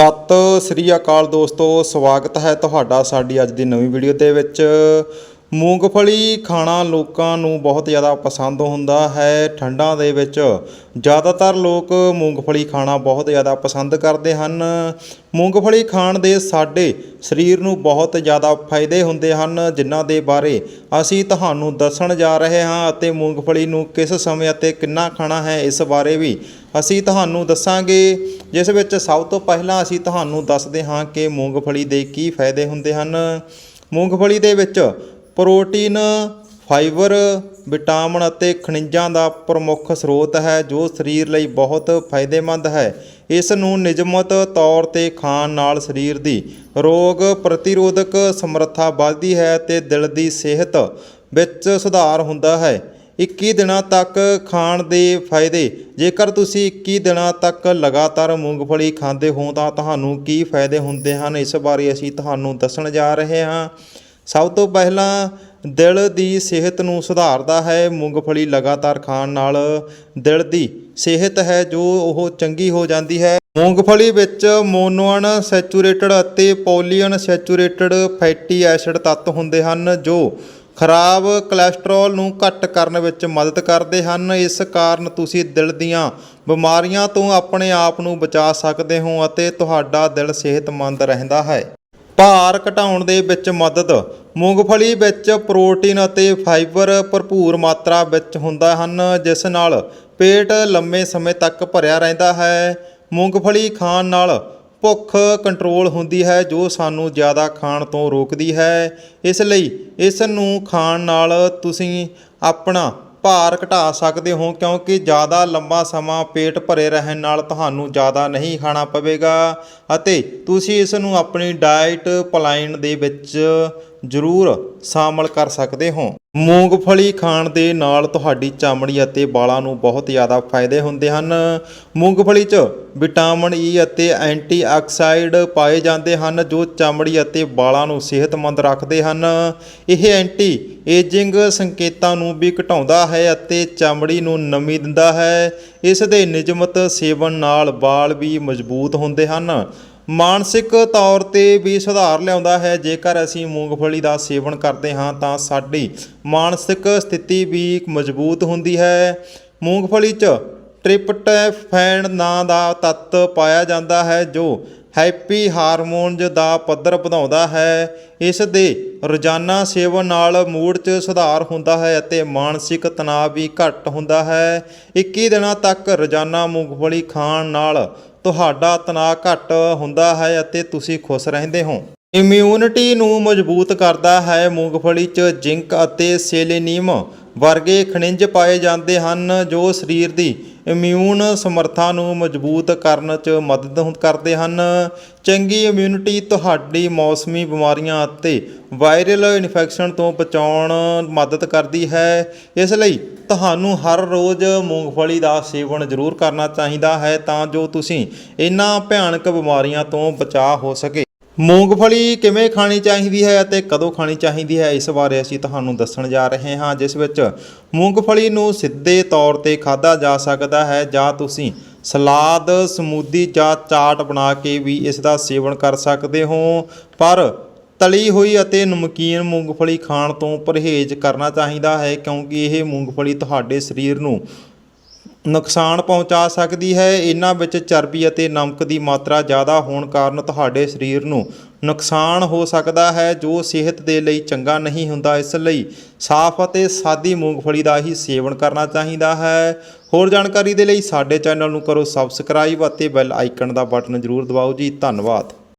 ਸਤਿ ਸ੍ਰੀ ਅਕਾਲ ਦੋਸਤੋ ਸਵਾਗਤ ਹੈ ਤੁਹਾਡਾ ਸਾਡੀ ਅੱਜ ਦੀ ਨਵੀਂ ਵੀਡੀਓ ਦੇ ਵਿੱਚ। ਮੂੰਗਫਲੀ ਖਾਣਾ ਲੋਕਾਂ ਨੂੰ ਬਹੁਤ ਜ਼ਿਆਦਾ ਪਸੰਦ ਹੁੰਦਾ ਹੈ। ਠੰਡਾਂ ਦੇ ਵਿੱਚ ਜ਼ਿਆਦਾਤਰ ਲੋਕ ਮੂੰਗਫਲੀ ਖਾਣਾ ਬਹੁਤ ਜ਼ਿਆਦਾ ਪਸੰਦ ਕਰਦੇ ਹਨ। ਮੂੰਗਫਲੀ ਖਾਣ ਦੇ ਸਾਡੇ ਸਰੀਰ ਨੂੰ ਬਹੁਤ ਜ਼ਿਆਦਾ ਫਾਇਦੇ ਹੁੰਦੇ ਹਨ, ਜਿਨ੍ਹਾਂ ਦੇ ਬਾਰੇ ਅਸੀਂ ਤੁਹਾਨੂੰ ਦੱਸਣ ਜਾ ਰਹੇ ਹਾਂ ਅਤੇ ਮੂੰਗਫਲੀ ਨੂੰ ਕਿਸ ਸਮੇਂ ਅਤੇ ਕਿੰਨਾ ਖਾਣਾ ਹੈ, ਇਸ ਬਾਰੇ ਵੀ ਅਸੀਂ ਤੁਹਾਨੂੰ ਦੱਸਾਂਗੇ। ਜਿਸ ਵਿੱਚ ਸਭ ਤੋਂ ਪਹਿਲਾਂ ਅਸੀਂ ਤੁਹਾਨੂੰ ਦੱਸਦੇ ਹਾਂ ਕਿ ਮੂੰਗਫਲੀ ਦੇ ਕੀ ਫਾਇਦੇ ਹੁੰਦੇ ਹਨ। ਮੂੰਗਫਲੀ ਦੇ ਵਿੱਚ ਪ੍ਰੋਟੀਨ, ਫਾਈਬਰ, ਵਿਟਾਮਿਨ ਅਤੇ ਖਣਿਜਾਂ ਦਾ ਪ੍ਰਮੁੱਖ ਸਰੋਤ ਹੈ, ਜੋ ਸਰੀਰ ਲਈ ਬਹੁਤ ਫਾਇਦੇਮੰਦ ਹੈ। ਇਸ ਨੂੰ ਨਿਯਮਤ ਤੌਰ ਤੇ ਖਾਣ ਨਾਲ ਸਰੀਰ ਦੀ ਰੋਗ ਪ੍ਰਤੀਰੋਧਕ ਸਮਰੱਥਾ ਵੱਧਦੀ ਹੈ ਤੇ ਦਿਲ ਦੀ ਸਿਹਤ ਵਿੱਚ ਸੁਧਾਰ ਹੁੰਦਾ ਹੈ। 21 ਦਿਨਾਂ ਤੱਕ ਖਾਣ ਦੇ ਫਾਇਦੇ, ਜੇਕਰ ਤੁਸੀਂ 21 ਦਿਨਾਂ ਤੱਕ ਲਗਾਤਾਰ ਮੂੰਗਫਲੀ ਖਾਂਦੇ ਹੋ ਤਾਂ ਤੁਹਾਨੂੰ ਕੀ ਫਾਇਦੇ ਹੁੰਦੇ ਹਨ? ਇਸ ਬਾਰੇ ਅਸੀਂ ਤੁਹਾਨੂੰ ਦੱਸਣ ਜਾ ਰਹੇ ਹਾਂ। ਸਭ ਤੋਂ ਪਹਿਲਾਂ ਦਿਲ ਦੀ ਸਿਹਤ ਨੂੰ ਸੁਧਾਰਦਾ ਹੈ, ਮੂੰਗਫਲੀ ਲਗਾਤਾਰ ਖਾਣ ਨਾਲ। ਦਿਲ ਦੀ ਸਿਹਤ ਹੈ ਜੋ ਉਹ ਚੰਗੀ ਹੋ ਜਾਂਦੀ ਹੈ। ਮੂੰਗਫਲੀ ਵਿੱਚ ਮੋਨੋਅਨ ਸੈਚੂਰੇਟਡ ਅਤੇ ਪੋਲੀਅਨ ਸੈਚੂਰੇਟਡ ਫੈਟੀ ਐਸਿਡ ਤੱਤ ਹੁੰਦੇ ਹਨ, ਜੋ ਖਰਾਬ ਕੋਲੇਸਟ੍ਰੋਲ ਨੂੰ ਘੱਟ ਕਰਨ ਵਿੱਚ ਮਦਦ ਕਰਦੇ ਹਨ। ਇਸ ਕਾਰਨ ਤੁਸੀਂ ਦਿਲ ਦੀਆਂ ਬਿਮਾਰੀਆਂ ਤੋਂ ਆਪਣੇ ਆਪ ਨੂੰ ਬਚਾ ਸਕਦੇ ਹੋ ਅਤੇ ਤੁਹਾਡਾ ਦਿਲ ਸਿਹਤਮੰਦ ਰਹਿੰਦਾ ਹੈ। ਭਾਰ ਘਟਾਉਣ ਦੇ ਵਿੱਚ ਮਦਦ। ਮੂੰਗਫਲੀ ਵਿੱਚ ਪ੍ਰੋਟੀਨ ਅਤੇ ਫਾਈਬਰ ਭਰਪੂਰ ਮਾਤਰਾ ਵਿੱਚ ਹੁੰਦਾ ਹਨ, ਜਿਸ ਨਾਲ ਪੇਟ ਲੰਮੇ ਸਮੇਂ ਤੱਕ ਭਰਿਆ ਰਹਿੰਦਾ ਹੈ। ਮੂੰਗਫਲੀ ਖਾਣ ਨਾਲ ਭੁੱਖ ਕੰਟਰੋਲ ਹੁੰਦੀ ਹੈ, ਜੋ ਸਾਨੂੰ ਜ਼ਿਆਦਾ ਖਾਣ ਤੋਂ ਰੋਕਦੀ ਹੈ। ਇਸ ਲਈ ਇਸ ਨੂੰ ਖਾਣ ਨਾਲ ਤੁਸੀਂ ਆਪਣਾ ਭਾਰ ਘਟਾ ਸਕਦੇ ਹੋ ਕਿਉਂਕਿ ਜ਼ਿਆਦਾ ਲੰਬਾ ਸਮਾਂ ਪੇਟ ਭਰੇ ਰਹਿਣ ਨਾਲ ਤੁਹਾਨੂੰ ਜ਼ਿਆਦਾ ਨਹੀਂ ਖਾਣਾ ਪਵੇਗਾ ਅਤੇ ਤੁਸੀਂ ਇਸ ਨੂੰ ਆਪਣੀ ਡਾਈਟ ਪਲਾਨ ਦੇ ਵਿੱਚ ਜ਼ਰੂਰ ਸ਼ਾਮਲ ਕਰ ਸਕਦੇ ਹੋ। ਮੂੰਗਫਲੀ ਖਾਣ ਦੇ ਨਾਲ ਤੁਹਾਡੀ ਚਮੜੀ ਅਤੇ ਵਾਲਾਂ ਨੂੰ ਬਹੁਤ ਜ਼ਿਆਦਾ ਫਾਇਦੇ ਹੁੰਦੇ ਹਨ। ਮੂੰਗਫਲੀ 'ਚ ਵਿਟਾਮਿਨ ਈ ਅਤੇ ਐਂਟੀਆਕਸਾਈਡ ਪਾਏ ਜਾਂਦੇ ਹਨ, ਜੋ ਚਮੜੀ ਅਤੇ ਵਾਲਾਂ ਨੂੰ ਸਿਹਤਮੰਦ ਰੱਖਦੇ ਹਨ। ਇਹ ਐਂਟੀ ਏਜਿੰਗ ਸੰਕੇਤਾਂ ਨੂੰ ਵੀ ਘਟਾਉਂਦਾ ਹੈ ਅਤੇ ਚਮੜੀ ਨੂੰ ਨਮੀ ਦਿੰਦਾ ਹੈ। ਇਸ ਦੇ ਨਿਯਮਤ ਸੇਵਨ ਨਾਲ ਵਾਲ ਵੀ ਮਜ਼ਬੂਤ ਹੁੰਦੇ ਹਨ। ਮਾਨਸਿਕ ਤੌਰ ਤੇ ਵੀ ਸੁਧਾਰ ਲਿਆਉਂਦਾ ਹੈ। ਜੇਕਰ ਅਸੀਂ ਮੂੰਗਫਲੀ ਦਾ ਸੇਵਨ ਕਰਦੇ ਹਾਂ, ਤਾਂ ਸਾਡੀ ਮਾਨਸਿਕ ਸਥਿਤੀ ਵੀ ਮਜ਼ਬੂਤ ਹੁੰਦੀ ਹੈ। ਮੂੰਗਫਲੀ 'ਚ ਟ੍ਰਿਪਟੋਫੈਨ ਨਾਂ ਦਾ ਤੱਤ ਪਾਇਆ ਜਾਂਦਾ ਹੈ, ਜੋ ਹੈਪੀ ਹਾਰਮੋਨਜ਼ ਦਾ ਪੱਧਰ ਵਧਾਉਂਦਾ ਹੈ। ਇਸ ਦੇ ਰੋਜ਼ਾਨਾ ਸੇਵਨ ਨਾਲ ਮੂਡ 'ਚ ਸੁਧਾਰ ਹੁੰਦਾ ਹੈ ਅਤੇ ਮਾਨਸਿਕ ਤਣਾਅ ਵੀ ਘੱਟ ਹੁੰਦਾ ਹੈ। 21 ਦਿਨਾਂ ਤੱਕ ਰੋਜ਼ਾਨਾ ਮੂੰਗਫਲੀ ਖਾਣ ਨਾਲ ਤੁਹਾਡਾ ਤਣਾਅ ਘੱਟ ਹੁੰਦਾ ਹੈ ਅਤੇ ਤੁਸੀਂ ਖੁਸ਼ ਰਹਿੰਦੇ ਹੋ। ਇਮਿਊਨਿਟੀ ਨੂੰ ਮਜ਼ਬੂਤ ਕਰਦਾ ਹੈ ਮੂੰਗਫਲੀ 'ਚ ਜ਼ਿੰਕ ਅਤੇ ਸੇਲੇਨੀਅਮ ਵਰਗੇ ਖਣਿਜ ਪਾਏ ਜਾਂਦੇ ਹਨ ਜੋ ਸਰੀਰ ਦੀ ਇਮਿਊਨ ਸਮਰੱਥਾ ਨੂੰ ਮਜ਼ਬੂਤ ਕਰਨ 'ਚ ਮਦਦ ਹੁੰ- ਕਰਦੇ ਹਨ। ਚੰਗੀ ਇਮਿਊਨਿਟੀ ਤੁਹਾਡੀ ਮੌਸਮੀ ਬਿਮਾਰੀਆਂ ਅਤੇ ਵਾਇਰਲ ਇਨਫੈਕਸ਼ਨ ਤੋਂ ਬਚਾਉਣ ਮਦਦ ਕਰਦੀ ਹੈ। ਇਸ ਲਈ ਤੁਹਾਨੂੰ ਹਰ ਰੋਜ਼ ਮੂੰਗਫਲੀ ਦਾ ਸੇਵਨ ਜ਼ਰੂਰ ਕਰਨਾ ਚਾਹੀਦਾ ਹੈ ਤਾਂ ਜੋ ਤੁਸੀਂ ਇਹਨਾਂ ਭਿਆਨਕ ਬਿਮਾਰੀਆਂ ਤੋਂ ਬਚਾਅ ਹੋ ਸਕੇ। ਮੂੰਗਫਲੀ ਕਿਵੇਂ ਖਾਣੀ ਚਾਹੀਦੀ ਹੈ ਅਤੇ ਕਦੋਂ ਖਾਣੀ ਚਾਹੀਦੀ ਹੈ, ਇਸ ਬਾਰੇ ਅਸੀਂ ਤੁਹਾਨੂੰ ਦੱਸਣ ਜਾ ਰਹੇ ਹਾਂ, ਜਿਸ ਵਿੱਚ ਮੂੰਗਫਲੀ ਨੂੰ ਸਿੱਧੇ ਤੌਰ ਤੇ ਖਾਧਾ ਜਾ ਸਕਦਾ ਹੈ ਜਾਂ ਤੁਸੀਂ ਸਲਾਦ, ਸਮੂਦੀ ਜਾਂ ਚਾਟ ਬਣਾ ਕੇ ਵੀ ਇਸ ਦਾ ਸੇਵਨ ਕਰ ਸਕਦੇ ਹੋ। ਪਰ ਤਲੀ ਹੋਈ ਅਤੇ ਨਮਕੀਨ ਮੂੰਗਫਲੀ ਖਾਣ ਤੋਂ ਪਰਹੇਜ਼ ਕਰਨਾ ਚਾਹੀਦਾ ਹੈ, ਕਿਉਂਕਿ ਇਹ ਮੂੰਗਫਲੀ ਤੁਹਾਡੇ ਸਰੀਰ ਨੂੰ ਨੁਕਸਾਨ ਪਹੁੰਚਾ ਸਕਦੀ ਹੈ। ਇਹਨਾਂ ਵਿੱਚ ਚਰਬੀ ਅਤੇ ਨਮਕ ਦੀ ਮਾਤਰਾ ਜ਼ਿਆਦਾ ਹੋਣ ਕਾਰਨ ਤੁਹਾਡੇ ਸਰੀਰ ਨੂੰ ਨੁਕਸਾਨ ਹੋ ਸਕਦਾ ਹੈ, ਜੋ ਸਿਹਤ ਦੇ ਲਈ ਚੰਗਾ ਨਹੀਂ ਹੁੰਦਾ। ਇਸ ਲਈ ਸਾਫ਼ ਅਤੇ ਸਾਦੀ ਮੂੰਗਫਲੀ ਦਾ ਹੀ ਸੇਵਨ ਕਰਨਾ ਚਾਹੀਦਾ ਹੈ। ਹੋਰ ਜਾਣਕਾਰੀ ਦੇ ਲਈ ਸਾਡੇ ਚੈਨਲ ਨੂੰ ਕਰੋ ਸਬਸਕ੍ਰਾਈਬ ਅਤੇ ਬੈਲ ਆਈਕਨ ਦਾ ਬਟਨ ਜ਼ਰੂਰ ਦਬਾਓ ਜੀ। ਧੰਨਵਾਦ।